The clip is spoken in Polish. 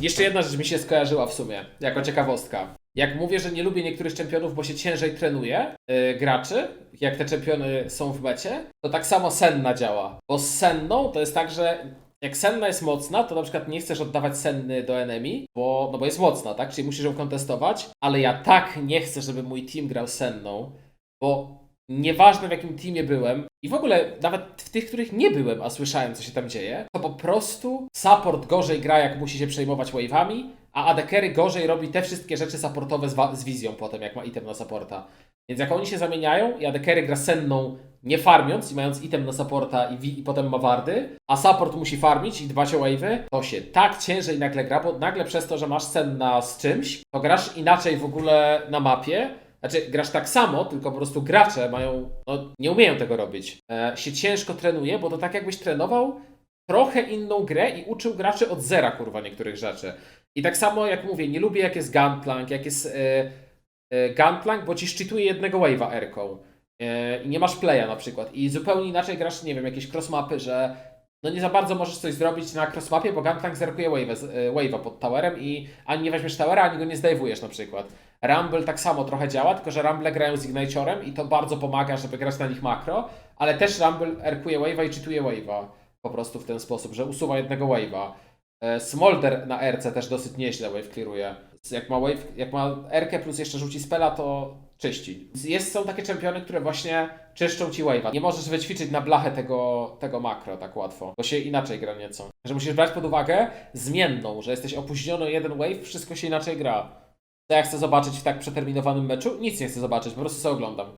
Jeszcze jedna rzecz mi się skojarzyła w sumie, jako ciekawostka. Jak mówię, że nie lubię niektórych czempionów, bo się ciężej trenuje yy, graczy, jak te czempiony są w mecie, to tak samo Senna działa. Bo z Senną to jest tak, że jak Senna jest mocna, to na przykład nie chcesz oddawać Senny do enemy, bo, no bo jest mocna, tak? Czyli musisz ją kontestować, ale ja tak nie chcę, żeby mój team grał Senną, bo nieważne w jakim teamie byłem i w ogóle nawet w tych, których nie byłem, a słyszałem co się tam dzieje, to po prostu support gorzej gra jak musi się przejmować wave'ami, a AD carry gorzej robi te wszystkie rzeczy supportowe z, z wizją potem, jak ma item na supporta. Więc jak oni się zamieniają i AD gra senną nie farmiąc i mając item na supporta i, i potem ma wardy, a support musi farmić i dbać o wave'y, to się tak ciężej nagle gra, bo nagle przez to, że masz senna z czymś, to grasz inaczej w ogóle na mapie, znaczy, grasz tak samo, tylko po prostu gracze mają, no nie umieją tego robić. E, się ciężko trenuje, bo to tak jakbyś trenował trochę inną grę i uczył graczy od zera, kurwa, niektórych rzeczy. I tak samo jak mówię, nie lubię jak jest Gunplank, jak jest e, e, Gunplank, bo ci szczytuje jednego wave'a erką. E, I nie masz playa na przykład. I zupełnie inaczej grasz, nie wiem, jakieś crossmapy, że no nie za bardzo możesz coś zrobić na crossmapie, bo Gunplank zerkuje e, wave'a pod towerem i ani nie weźmiesz towera, ani go nie zdejwujesz na przykład. Rumble tak samo trochę działa, tylko że Rumble grają z Ignite'orem i to bardzo pomaga, żeby grać na nich makro, ale też Rumble erkuje wave'a i cheatuje wave'a po prostu w ten sposób, że usuwa jednego wave'a. E, Smolder na RC też dosyć nieźle wave clearuje. Jak ma, wave, jak ma RK plus jeszcze rzuci spela, to czyści. Jest, są takie czempiony, które właśnie czyszczą ci wave'a. Nie możesz wyćwiczyć na blachę tego, tego makro tak łatwo, bo się inaczej gra nieco. Że musisz brać pod uwagę zmienną, że jesteś opóźniony jeden wave, wszystko się inaczej gra. Co ja chcę zobaczyć w tak przeterminowanym meczu? Nic nie chcę zobaczyć, po prostu sobie oglądam.